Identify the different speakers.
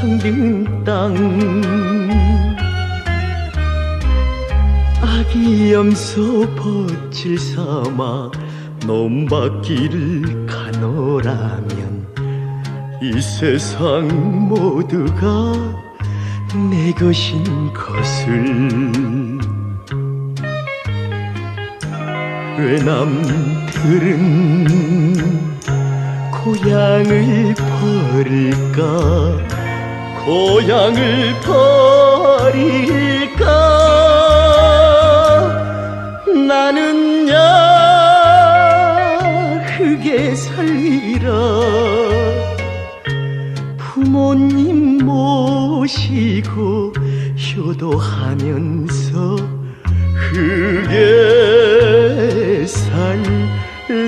Speaker 1: 젖은 땅. 아기 염소 벚칠 삼아 넘바퀴를 가노라면 이 세상 모두가 내 것인 것을. 외남들은 고향을 버릴까 고향을 버릴까? 나는야 크게 살리라. 부모님 모시고 효도하면서 크게 살리라.